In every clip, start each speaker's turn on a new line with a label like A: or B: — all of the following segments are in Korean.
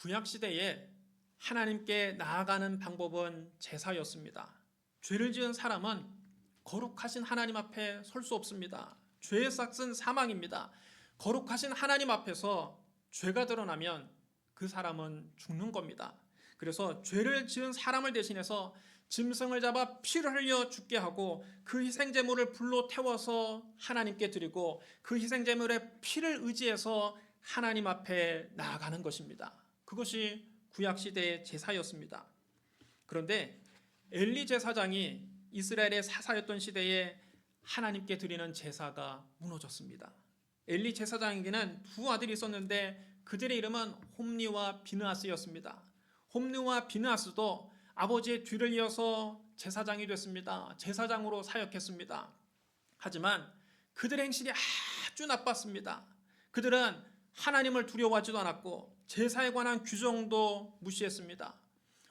A: 구약 시대에 하나님께 나아가는 방법은 제사였습니다. 죄를 지은 사람은 거룩하신 하나님 앞에 설 수 없습니다. 죄의 삭은 사망입니다. 거룩하신 하나님 앞에서 죄가 드러나면 그 사람은 죽는 겁니다. 그래서 죄를 지은 사람을 대신해서 짐승을 잡아 피를 흘려 죽게 하고 그 희생제물을 불로 태워서 하나님께 드리고 그 희생제물의 피를 의지해서 하나님 앞에 나아가는 것입니다. 그것이 구약 시대의 제사였습니다. 그런데 엘리 제사장이 이스라엘의 사사였던 시대에 하나님께 드리는 제사가 무너졌습니다. 엘리 제사장에게는 두 아들이 있었는데 그들의 이름은 홈리와 비느하스였습니다. 홈리와 비느하스도 아버지의 뒤를 이어서 제사장이 됐습니다. 제사장으로 사역했습니다. 하지만 그들의 행실이 아주 나빴습니다. 그들은 하나님을 두려워하지도 않았고 제사에 관한 규정도 무시했습니다.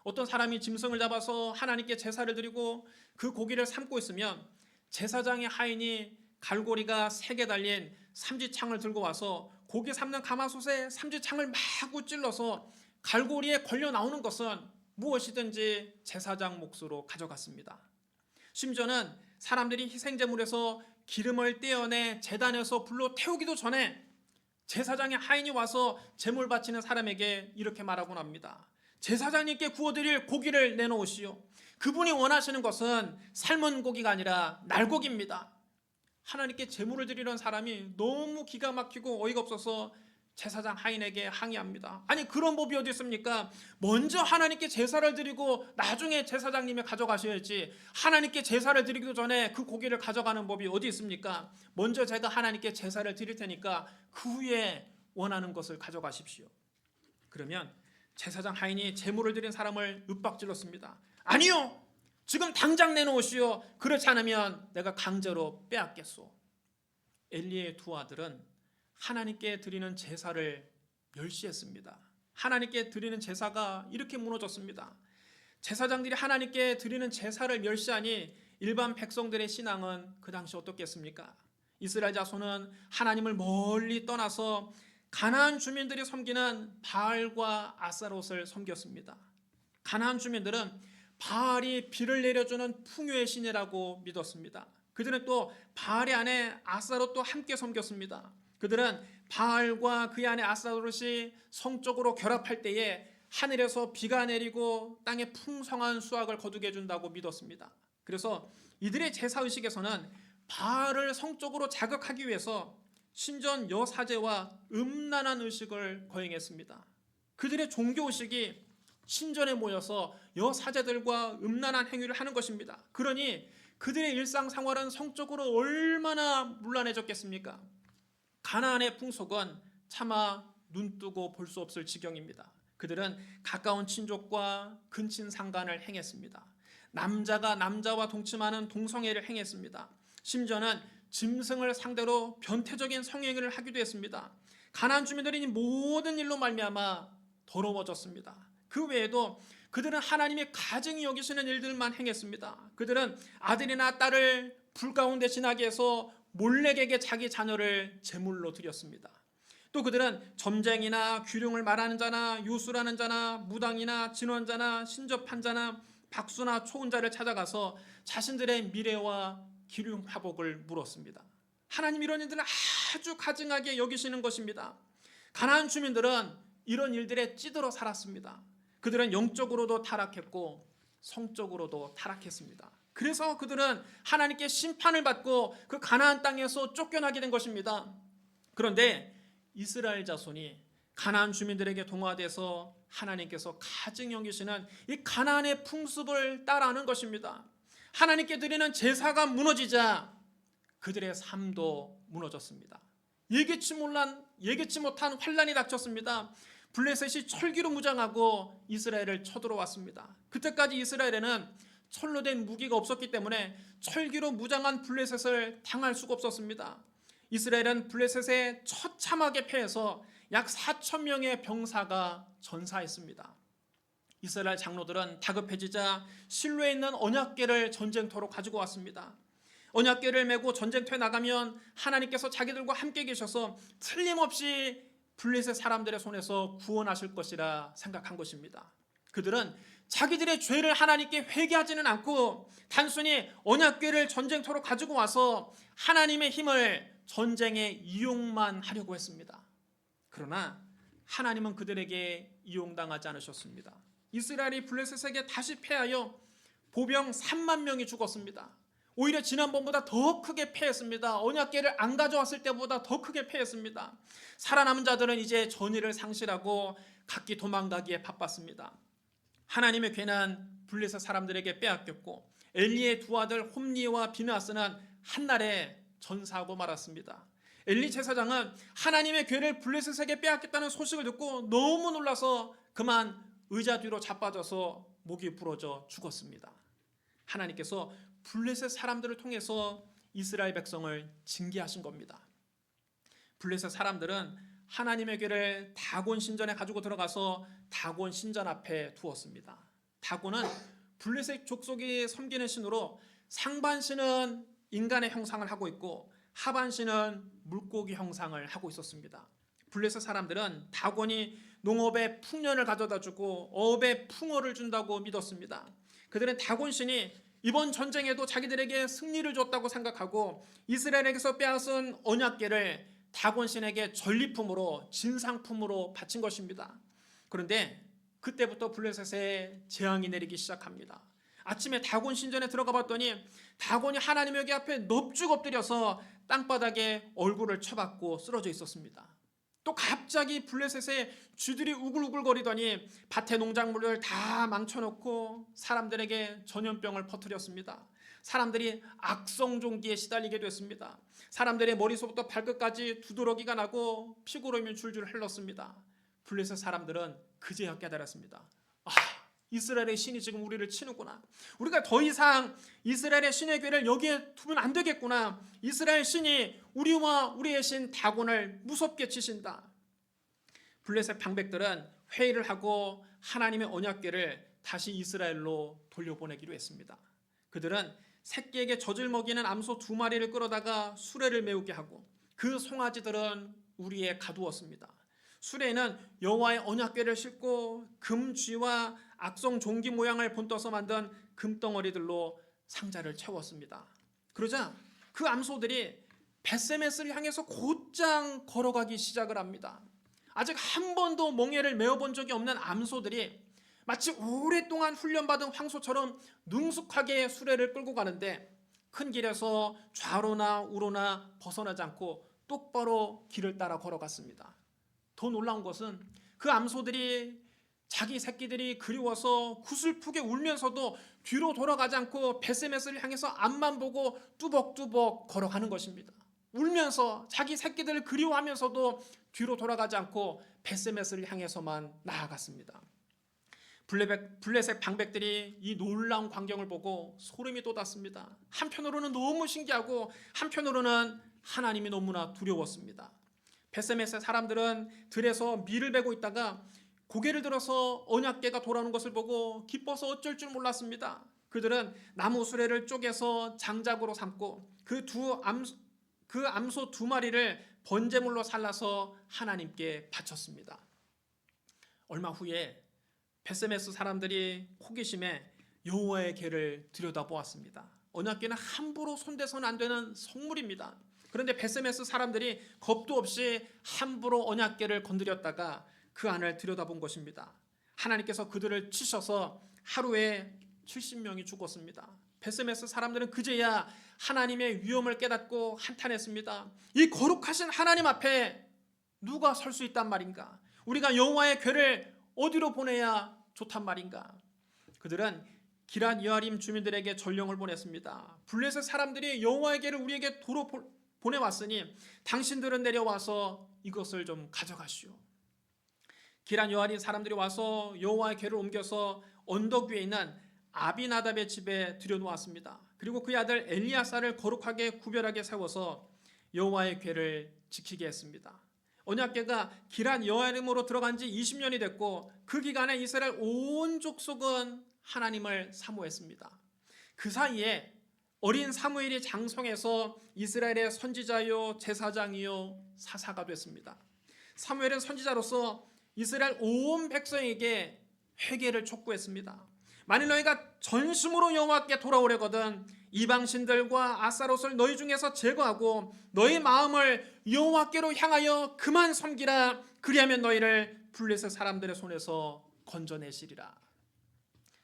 A: 어떤 사람이 짐승을 잡아서 하나님께 제사를 드리고 그 고기를 삶고 있으면 제사장의 하인이 갈고리가 세 개 달린 삼지창을 들고 와서 고기 삶는 가마솥에 삼지창을 마구 찔러서 갈고리에 걸려 나오는 것은 무엇이든지 제사장 몫으로 가져갔습니다. 심지어는 사람들이 희생제물에서 기름을 떼어내 재단에서 불로 태우기도 전에 제사장의 하인이 와서 제물 바치는 사람에게 이렇게 말하곤 합니다. 제사장님께 구워드릴 고기를 내놓으시오. 그분이 원하시는 것은 삶은 고기가 아니라 날고기입니다. 하나님께 제물을 드리는 사람이 너무 기가 막히고 어이가 없어서 제사장 하인에게 항의합니다. 아니 그런 법이 어디 있습니까? 먼저 하나님께 제사를 드리고 나중에 제사장님이 가져가셔야지. 하나님께 제사를 드리기도 전에 그 고기를 가져가는 법이 어디 있습니까? 먼저 제가 하나님께 제사를 드릴 테니까 그 후에 원하는 것을 가져가십시오. 그러면 제사장 하인이 제물을 드린 사람을 윽박질렀습니다. 아니요. 지금 당장 내놓으시오. 그렇지 않으면 내가 강제로 빼앗겠소. 엘리의 두 아들은 하나님께 드리는 제사를 멸시했습니다. 하나님께 드리는 제사가 이렇게 무너졌습니다. 제사장들이 하나님께 드리는 제사를 멸시하니 일반 백성들의 신앙은 그 당시 어떻겠습니까? 이스라엘 자손은 하나님을 멀리 떠나서 가나안 주민들이 섬기는 바알과 아사롯을 섬겼습니다. 가나안 주민들은 바알이 비를 내려주는 풍요의 신이라고 믿었습니다. 그들은 또 바알의 아내 아사롯도 함께 섬겼습니다. 그들은 바알과 그의 아내 아사롯이 성적으로 결합할 때에 하늘에서 비가 내리고 땅에 풍성한 수확을 거두게 해준다고 믿었습니다. 그래서 이들의 제사 의식에서는 바알을 성적으로 자극하기 위해서 신전 여사제와 음란한 의식을 거행했습니다. 그들의 종교 의식이 신전에 모여서 여사제들과 음란한 행위를 하는 것입니다. 그러니 그들의 일상생활은 성적으로 얼마나 문란해졌겠습니까? 가나안의 풍속은 차마 눈뜨고 볼 수 없을 지경입니다. 그들은 가까운 친족과 근친 상간을 행했습니다. 남자가 남자와 동침하는 동성애를 행했습니다. 심지어는 짐승을 상대로 변태적인 성행위를 하기도 했습니다. 가나안 주민들이 모든 일로 말미암아 더러워졌습니다. 그 외에도 그들은 하나님의 가증히 여기시는 일들만 행했습니다. 그들은 아들이나 딸을 불 가운데 지나게 해서 몰래에게 자기 자녀를 제물로 드렸습니다. 또 그들은 점쟁이나 귀룡을 말하는 자나 유수라는 자나 무당이나 진원자나 신접한 자나 박수나 초혼자를 찾아가서 자신들의 미래와 기륭 화복을 물었습니다. 하나님 이런 일들을 아주 가증하게 여기시는 것입니다. 가나안 주민들은 이런 일들에 찌들어 살았습니다. 그들은 영적으로도 타락했고 성적으로도 타락했습니다. 그래서 그들은 하나님께 심판을 받고 그 가나안 땅에서 쫓겨나게 된 것입니다. 그런데 이스라엘 자손이 가나안 주민들에게 동화돼서 하나님께서 가증 여기시는 이 가나안의 풍습을 따라하는 것입니다. 하나님께 드리는 제사가 무너지자 그들의 삶도 무너졌습니다. 예기치 못한 예기치 못한 환란이 닥쳤습니다. 블레셋이 철기로 무장하고 이스라엘을 쳐들어왔습니다. 그때까지 이스라엘에는 철로 된 무기가 없었기 때문에 철기로 무장한 블레셋을 당할 수가 없었습니다. 이스라엘은 블레셋에 처참하게 패해서 약 4천 명의 병사가 전사했습니다. 이스라엘 장로들은 다급해지자 실로에 있는 언약궤를 전쟁터로 가지고 왔습니다. 언약궤를 메고 전쟁터에 나가면 하나님께서 자기들과 함께 계셔서 틀림없이 블레셋 사람들의 손에서 구원하실 것이라 생각한 것입니다. 그들은 자기들의 죄를 하나님께 회개하지는 않고 단순히 언약궤를 전쟁터로 가지고 와서 하나님의 힘을 전쟁에 이용만 하려고 했습니다. 그러나 하나님은 그들에게 이용당하지 않으셨습니다. 이스라엘이 블레셋에게 다시 패하여 보병 3만 명이 죽었습니다. 오히려 지난번보다 더 크게 패했습니다. 언약궤를 안 가져왔을 때보다 더 크게 패했습니다. 살아남은 자들은 이제 전의를 상실하고 각기 도망가기에 바빴습니다. 하나님의 괴는 블레셋 사람들에게 빼앗겼고 엘리의 두 아들 홈니와 비나스는 한날에 전사하고 말았습니다. 엘리 제사장은 하나님의 괴를 블레셋에게 빼앗겼다는 소식을 듣고 너무 놀라서 그만 의자 뒤로 자빠져서 목이 부러져 죽었습니다. 하나님께서 블레셋 사람들을 통해서 이스라엘 백성을 징계하신 겁니다. 블레셋 사람들은 하나님의 괴를 다곤 신전에 가지고 들어가서 다곤 신전 앞에 두었습니다. 다곤은 블레셋 족속이 섬기는 신으로 상반신은 인간의 형상을 하고 있고 하반신은 물고기 형상을 하고 있었습니다. 블레셋 사람들은 다곤이 농업에 풍년을 가져다 주고 어업에 풍어를 준다고 믿었습니다. 그들은 다곤 신이 이번 전쟁에도 자기들에게 승리를 줬다고 생각하고 이스라엘에게서 빼앗은 언약궤를 다곤 신에게 전리품으로 진상품으로 바친 것입니다. 그런데 그때부터 블레셋에 재앙이 내리기 시작합니다. 아침에 다곤 신전에 들어가 봤더니 다곤이 하나님의 궤 앞에 넙죽 엎드려서 땅바닥에 얼굴을 쳐박고 쓰러져 있었습니다. 또 갑자기 블레셋의 쥐들이 우글우글거리더니 밭의 농작물을 다 망쳐놓고 사람들에게 전염병을 퍼뜨렸습니다. 사람들이 악성종기에 시달리게 됐습니다. 사람들의 머리서부터 발끝까지 두드러기가 나고 피고름이 줄줄 흘렀습니다. 블레셋 사람들은 그제야 깨달았습니다. 아, 이스라엘의 신이 지금 우리를 치는구나. 우리가 더 이상 이스라엘의 신의 괴를 여기에 두면 안 되겠구나. 이스라엘 신이 우리와 우리의 신 다곤을 무섭게 치신다. 블레셋 방백들은 회의를 하고 하나님의 언약궤를 다시 이스라엘로 돌려보내기로 했습니다. 그들은 새끼에게 젖을 먹이는 암소 두 마리를 끌어다가 수레를 메우게 하고 그 송아지들은 우리에 가두었습니다. 수레는 여호와의 언약궤를 싣고 금쥐와 악성 종기 모양을 본떠서 만든 금덩어리들로 상자를 채웠습니다. 그러자 그 암소들이 베세메스를 향해서 곧장 걸어가기 시작을 합니다. 아직 한 번도 멍에를 메어본 적이 없는 암소들이 마치 오랫동안 훈련받은 황소처럼 능숙하게 수레를 끌고 가는데 큰 길에서 좌로나 우로나 벗어나지 않고 똑바로 길을 따라 걸어갔습니다. 더 놀라운 것은 그 암소들이 자기 새끼들이 그리워서 구슬프게 울면서도 뒤로 돌아가지 않고 베세메스를 향해서 앞만 보고 뚜벅뚜벅 걸어가는 것입니다. 울면서 자기 새끼들을 그리워하면서도 뒤로 돌아가지 않고 베세메스를 향해서만 나아갔습니다. 블레백, 블레셋 방백들이 이 놀라운 광경을 보고 소름이 돋았습니다. 한편으로는 너무 신기하고 한편으로는 하나님이 너무나 두려웠습니다. 베세메스 사람들은 들에서 밀을 베고 있다가 고개를 들어서 언약궤가 돌아오는 것을 보고 기뻐서 어쩔 줄 몰랐습니다. 그들은 나무 수레를 쪼개서 장작으로 삼고 그두 암소, 그 암소 두 마리를 번제물로 살라서 하나님께 바쳤습니다. 얼마 후에 베세메스 사람들이 호기심에 여호와의 궤를 들여다보았습니다. 언약궤는 함부로 손대서는 안 되는 성물입니다. 그런데 베세메스 사람들이 겁도 없이 함부로 언약궤를 건드렸다가 그 안을 들여다본 것입니다. 하나님께서 그들을 치셔서 하루에 70명이 죽었습니다. 베세메스 사람들은 그제야 하나님의 위엄을 깨닫고 한탄했습니다. 이 거룩하신 하나님 앞에 누가 설 수 있단 말인가? 우리가 여호와의 괴를 어디로 보내야 좋단 말인가? 그들은 기란 여아림 주민들에게 전령을 보냈습니다. 블레셋 사람들이 여호와의 괴를 우리에게 도로 보내왔으니 당신들은 내려와서 이것을 좀 가져가시오. 기란 여아린 사람들이 와서 여호와의 궤를 옮겨서 언덕 위에 있는 아비나답의 집에 들여놓았습니다. 그리고 그의 아들 엘리야사를 거룩하게 구별하게 세워서 여호와의 궤를 지키게 했습니다. 언약궤가 기란 여아림으로 들어간 지 20년이 됐고 그 기간에 이스라엘 온 족속은 하나님을 사모했습니다. 그 사이에 어린 사무엘이 장성해서 이스라엘의 선지자요 제사장이요 사사가 됐습니다. 사무엘은 선지자로서 이스라엘 온 백성에게 회개를 촉구했습니다. 만일 너희가 전심으로 여호와께 돌아오려거든 이방 신들과 아사롯을 너희 중에서 제거하고 너희 마음을 여호와께로 향하여 그만 섬기라 그리하면 너희를 블레셋 사람들의 손에서 건져내시리라.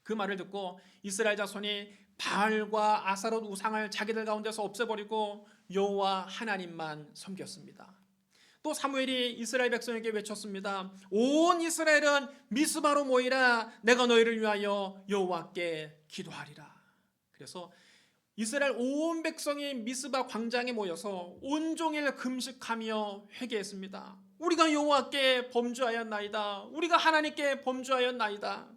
A: 그 말을 듣고 이스라엘 자손이 바알과 아사롯 우상을 자기들 가운데서 없애버리고 여호와 하나님만 섬겼습니다. 또 사무엘이 이스라엘 백성에게 외쳤습니다. 온 이스라엘은 미스바로 모이라 내가 너희를 위하여 여호와께 기도하리라. 그래서 이스라엘 온 백성이 미스바 광장에 모여서 온종일 금식하며 회개했습니다. 우리가 여호와께 범죄하였나이다. 우리가 하나님께 범죄하였나이다.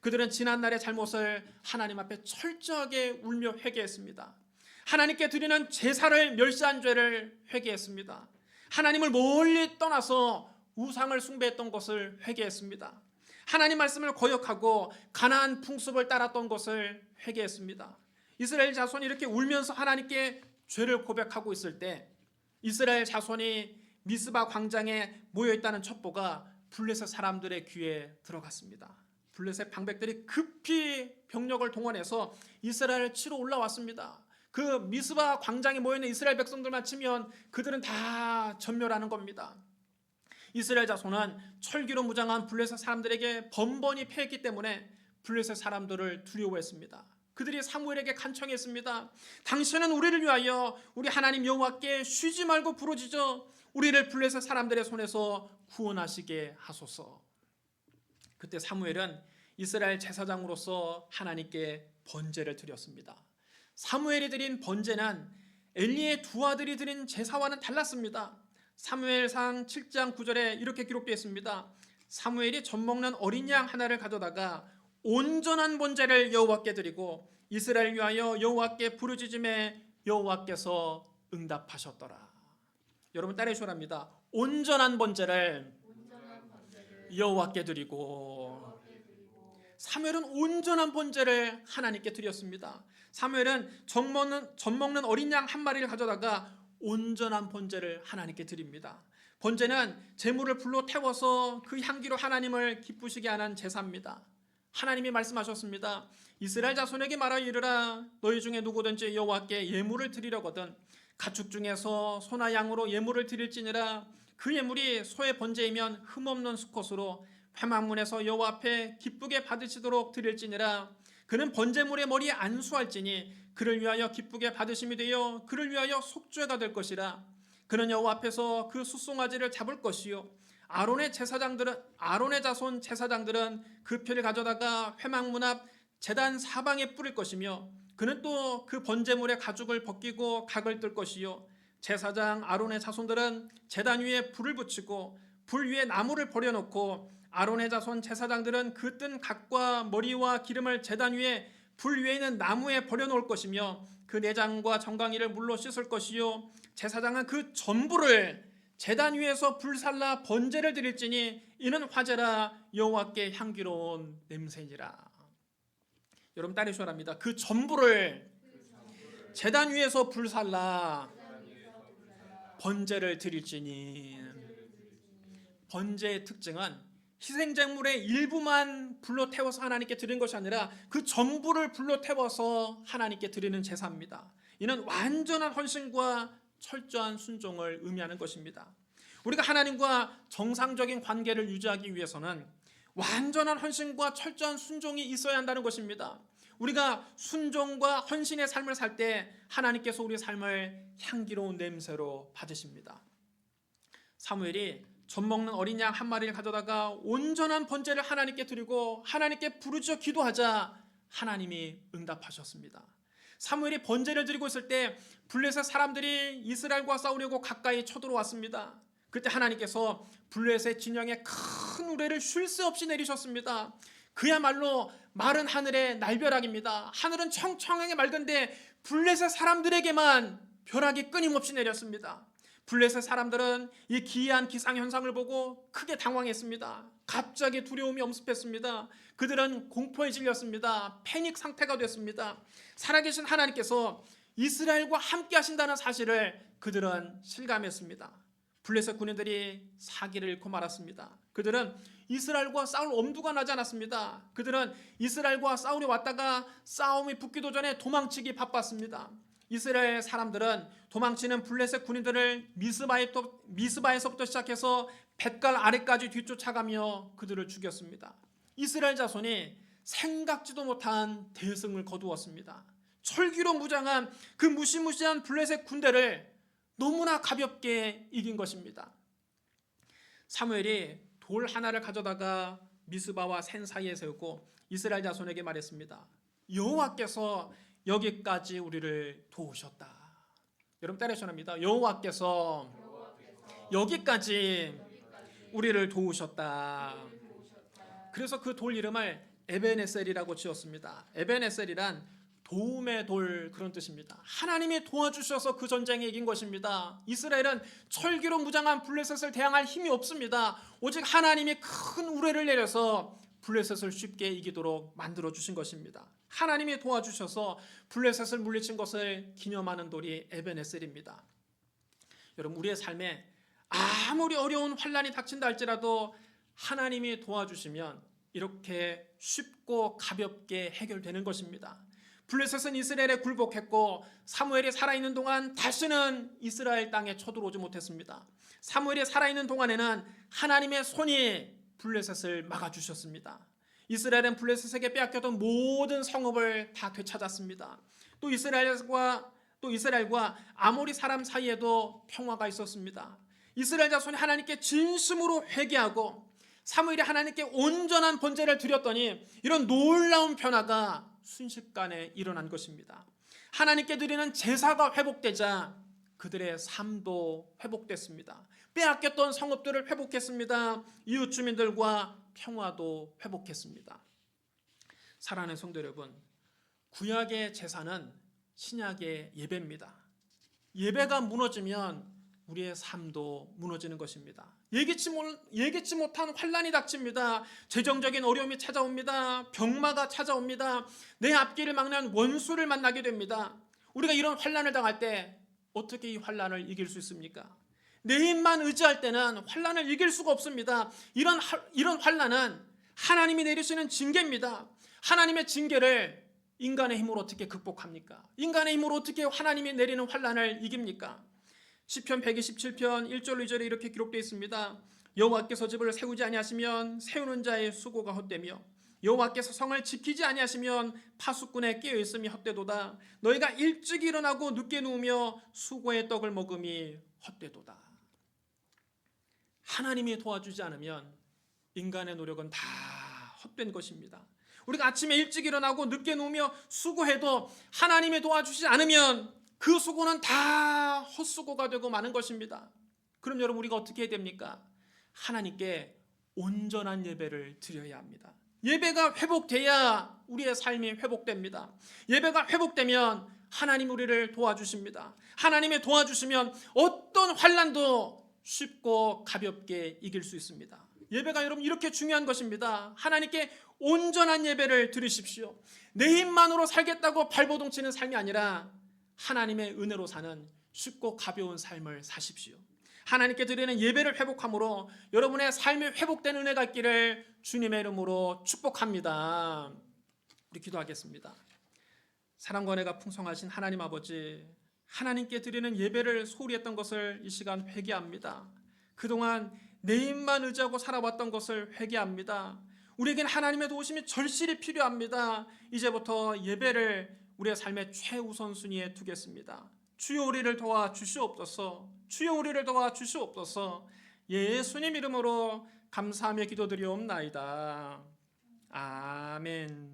A: 그들은 지난 날의 잘못을 하나님 앞에 철저하게 울며 회개했습니다. 하나님께 드리는 제사를 멸시한 죄를 회개했습니다. 하나님을 멀리 떠나서 우상을 숭배했던 것을 회개했습니다. 하나님 말씀을 거역하고 가나안 풍습을 따랐던 것을 회개했습니다. 이스라엘 자손이 이렇게 울면서 하나님께 죄를 고백하고 있을 때 이스라엘 자손이 미스바 광장에 모여 있다는 첩보가 블레셋 사람들의 귀에 들어갔습니다. 블레셋 방백들이 급히 병력을 동원해서 이스라엘을 치러 올라왔습니다. 그 미스바 광장에 모여 있는 이스라엘 백성들만 치면 그들은 다 전멸하는 겁니다. 이스라엘 자손은 철기로 무장한 블레셋 사람들에게 번번이 패했기 때문에 블레셋 사람들을 두려워했습니다. 그들이 사무엘에게 간청했습니다. 당신은 우리를 위하여 우리 하나님 여호와께 쉬지 말고 부르짖어 우리를 블레셋 사람들의 손에서 구원하시게 하소서. 그때 사무엘은 이스라엘 제사장으로서 하나님께 번제를 드렸습니다. 사무엘이 드린 번제는 엘리의 두 아들이 드린 제사와는 달랐습니다. 사무엘상 7장 9절에 이렇게 기록되어 있습니다. 사무엘이 젖 먹는 어린 양 하나를 가져다가 온전한 번제를 여호와께 드리고 이스라엘 위하여 여호와께 부르짖음에 여호와께서 응답하셨더라. 여러분 따라해 주랍니다. 온전한 번제를 여호와께 드리고 사무엘은 온전한 번제를 하나님께 드렸습니다. 사무엘은 젖 먹는, 젖 먹는 어린 양 한 마리를 가져다가 온전한 번제를 하나님께 드립니다. 번제는 제물을 불로 태워서 그 향기로 하나님을 기쁘시게 하는 제사입니다. 하나님이 말씀하셨습니다. 이스라엘 자손에게 말하여 이르라 너희 중에 누구든지 여호와께 예물을 드리려거든 가축 중에서 소나 양으로 예물을 드릴지니라 그 예물이 소의 번제이면 흠없는 수컷으로 회막문에서 여호와 앞에 기쁘게 받으시도록 드릴지니라 그는 번제물의 머리에 안수할지니 그를 위하여 기쁘게 받으심이 되어 그를 위하여 속죄가 될 것이라. 그는 여호와 앞에서 그 숫송아지를 잡을 것이요. 아론의 제사장들은 아론의 자손 제사장들은 그 표를 가져다가 회막문 앞 제단 사방에 뿌릴 것이며 그는 또 그 번제물의 가죽을 벗기고 각을 뜰 것이요. 제사장 아론의 자손들은 제단 위에 불을 붙이고 불 위에 나무를 버려놓고 아론의 자손 제사장들은 그 뜬 각과 머리와 기름을 제단 위에 불 위에 있는 나무에 버려놓을 것이며 그 내장과 정강이를 물로 씻을 것이요 제사장은 그 전부를 제단 위에서 불살라 번제를 드릴지니 이는 화제라 여호와께 향기로운 냄새니라. 여러분 따르셔랍니다. 그 전부를 제단 위에서 불살라 번제를 드릴지니 번제의 특징은 희생제물의 일부만 불로 태워서 하나님께 드리는 것이 아니라 그 전부를 불로 태워서 하나님께 드리는 제사입니다. 이는 완전한 헌신과 철저한 순종을 의미하는 것입니다. 우리가 하나님과 정상적인 관계를 유지하기 위해서는 완전한 헌신과 철저한 순종이 있어야 한다는 것입니다. 우리가 순종과 헌신의 삶을 살 때 하나님께서 우리 삶을 향기로운 냄새로 받으십니다. 사무엘이 젖 먹는 어린 양 한 마리를 가져다가 온전한 번제를 하나님께 드리고 하나님께 부르짖어 기도하자 하나님이 응답하셨습니다. 사무엘이 번제를 드리고 있을 때 블레셋 사람들이 이스라엘과 싸우려고 가까이 쳐들어왔습니다. 그때 하나님께서 블레셋 진영에 큰 우레를 쉴 새 없이 내리셨습니다. 그야말로 마른 하늘의 날벼락입니다. 하늘은 청청하게 맑은데 블레셋 사람들에게만 벼락이 끊임없이 내렸습니다. 블레셋 사람들은 이 기이한 기상 현상을 보고 크게 당황했습니다. 갑자기 두려움이 엄습했습니다. 그들은 공포에 질렸습니다. 패닉 상태가 됐습니다. 살아계신 하나님께서 이스라엘과 함께 하신다는 사실을 그들은 실감했습니다. 블레셋 군인들이 사기를 잃고 말았습니다. 그들은 이스라엘과 싸울 엄두가 나지 않았습니다. 그들은 이스라엘과 싸우려 왔다가 싸움이 붙기도 전에 도망치기 바빴습니다. 이스라엘 사람들은 도망치는 블레셋 군인들을 미스바에서부터 시작해서 뱃갈 아래까지 뒤쫓아가며 그들을 죽였습니다. 이스라엘 자손이 생각지도 못한 대승을 거두었습니다. 철기로 무장한 그 무시무시한 블레셋 군대를 너무나 가볍게 이긴 것입니다. 사무엘이 돌 하나를 가져다가 미스바와 센 사이에 세우고 이스라엘 자손에게 말했습니다. 여호와께서 여기까지 우리를 도우셨다. 여러분 따라하셔합니다 여호와께서 여기까지 우리를 도우셨다. 그래서 그 돌 이름을 에베네셀이라고 지었습니다. 에베네셀이란 도움의 돌 그런 뜻입니다. 하나님이 도와주셔서 그 전쟁에 이긴 것입니다. 이스라엘은 철기로 무장한 블레셋을 대항할 힘이 없습니다. 오직 하나님이 큰 우레를 내려서 블레셋을 쉽게 이기도록 만들어 주신 것입니다. 하나님이 도와주셔서 블레셋을 물리친 것을 기념하는 돌이 에베네셀입니다. 여러분 우리의 삶에 아무리 어려운 환란이 닥친다 할지라도 하나님이 도와주시면 이렇게 쉽고 가볍게 해결되는 것입니다. 블레셋은 이스라엘에 굴복했고 사무엘이 살아있는 동안 다시는 이스라엘 땅에 쳐들어오지 못했습니다. 사무엘이 살아있는 동안에는 하나님의 손이 블레셋을 막아주셨습니다. 이스라엘은 블레셋에게 빼앗겼던 모든 성읍을 다 되찾았습니다. 또 이스라엘과 또 이스라엘과 아모리 사람 사이에도 평화가 있었습니다. 이스라엘 자손이 하나님께 진심으로 회개하고 사무엘이 하나님께 온전한 번제를 드렸더니 이런 놀라운 변화가 순식간에 일어난 것입니다. 하나님께 드리는 제사가 회복되자 그들의 삶도 회복됐습니다. 빼앗겼던 성읍들을 회복했습니다. 이웃 주민들과 평화도 회복했습니다. 사랑하는 성도 여러분, 구약의 제사는 신약의 예배입니다. 예배가 무너지면 우리의 삶도 무너지는 것입니다. 예기치, 못, 예기치 못한 환란이 닥칩니다. 재정적인 어려움이 찾아옵니다. 병마가 찾아옵니다. 내 앞길을 막는 원수를 만나게 됩니다. 우리가 이런 환란을 당할 때 어떻게 이 환란을 이길 수 있습니까? 내 힘만 의지할 때는 환란을 이길 수가 없습니다. 이런 이런 환란은 하나님이 내리시는 징계입니다. 하나님의 징계를 인간의 힘으로 어떻게 극복합니까? 인간의 힘으로 어떻게 하나님이 내리는 환란을 이깁니까? 시편 127편 1절 2절에 이렇게 기록되어 있습니다. 여호와께서 집을 세우지 아니하시면 세우는 자의 수고가 헛되며 여호와께서 성을 지키지 아니하시면 파수꾼의 깨어 있음이 헛되도다. 너희가 일찍 일어나고 늦게 누우며 수고의 떡을 먹음이 헛되도다. 하나님이 도와주지 않으면 인간의 노력은 다 헛된 것입니다. 우리가 아침에 일찍 일어나고 늦게 누우며 수고해도 하나님이 도와주지 않으면 그 수고는 다 헛수고가 되고 마는 것입니다. 그럼 여러분 우리가 어떻게 해야 됩니까? 하나님께 온전한 예배를 드려야 합니다. 예배가 회복돼야 우리의 삶이 회복됩니다. 예배가 회복되면 하나님 우리를 도와주십니다. 하나님의 도와주시면 어떤 환란도 쉽고 가볍게 이길 수 있습니다. 예배가 여러분 이렇게 중요한 것입니다. 하나님께 온전한 예배를 드리십시오. 내 힘만으로 살겠다고 발버둥 치는 삶이 아니라 하나님의 은혜로 사는 쉽고 가벼운 삶을 사십시오. 하나님께 드리는 예배를 회복함으로 여러분의 삶이 회복된 은혜가 있기를 주님의 이름으로 축복합니다. 우리 기도하겠습니다. 사랑과 은혜가 풍성하신 하나님 아버지, 하나님께 드리는 예배를 소홀히 했던 것을 이 시간 회개합니다. 그동안 내 힘만 의지하고 살아왔던 것을 회개합니다. 우리에겐 하나님의 도우심이 절실히 필요합니다. 이제부터 예배를 우리의 삶의 최우선순위에 두겠습니다. 주여 우리를 도와 주시옵소서. 주여 우리를 도와 주시옵소서. 예수님 이름으로 감사하며 기도드리옵나이다. 아멘.